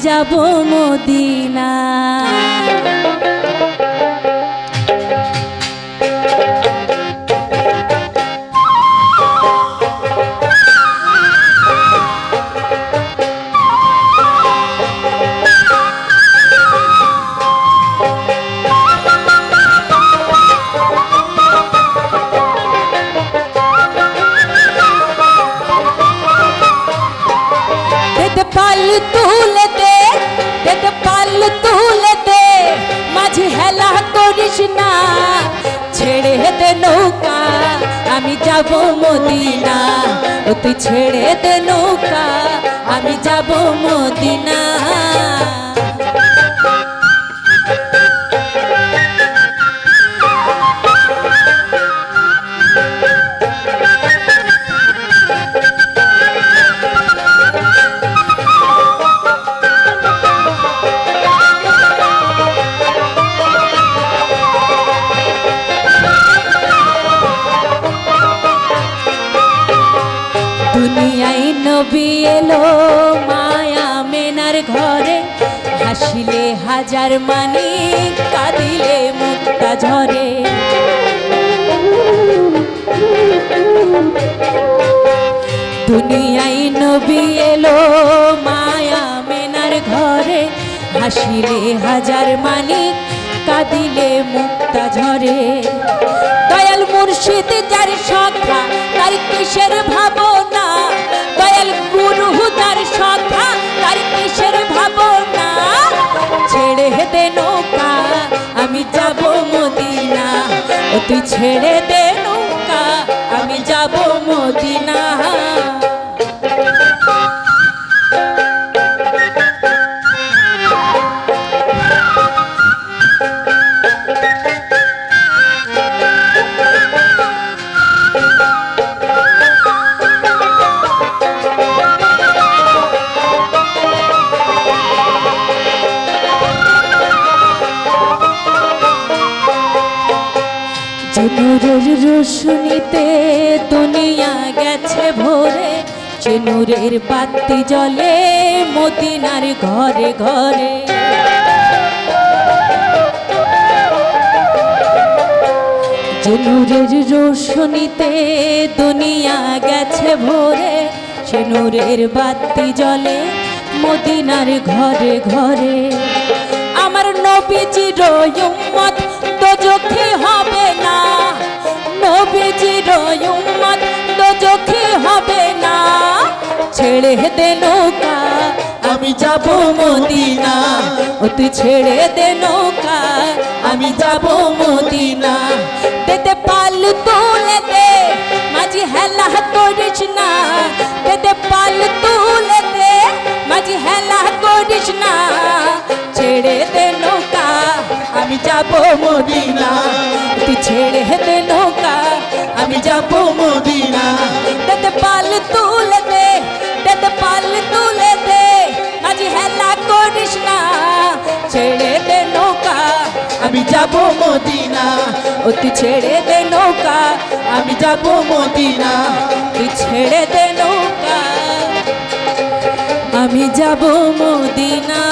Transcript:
যাব মদিনা যাব Medina oh তুই ছেড়ে দে নৌকা আমি যাব মদিনা। নবী এলো মায়া মেনার ঘরে। হাসিলে হাজার মানি, কাঁদিলে মুক্তা ঝরে। দুনিয়ায় নবী এলো মায়া মেনার ঘরে। হাসিলে হাজার মানিক কাঁদিলে মুক্তা ঝরে। দয়াল মুর্শিদ যার সখা, তার কিসের ভাবনা? তুই ছেড়ে দে। যে নূরের দুনিয়া গেছে ভরে। যে নূরের বাতি জ্বলে মদিনার ঘরে ঘরে। যে নূরের দুনিয়া গেছে ভরে। বাতি জ্বলে মদিনার ঘরে ঘরে। আমার নবীজির উম্মত ছেড়ে দে নৌকা, আমি যাব মদিনা। ও ছেড়ে দে নৌকা, আমি যাব মদিনা। দেতে পাল তুলে দে, মাঝি হেলা করিস না। দেতে পাল তুলে দে, মাঝি হেলা করিস না। ছেড়ে দে নৌকা, আমি যাব মদিনা। তুই ছেড়ে দে নৌকা, আমি যাব মদিনা। দেতে পাল তুলে মদিনা ও তুই ছেড়ে দে নৌকা, আমি যাব মদিনা। তুই ছেড়ে দে নৌকা, আমি যাব মদিনা।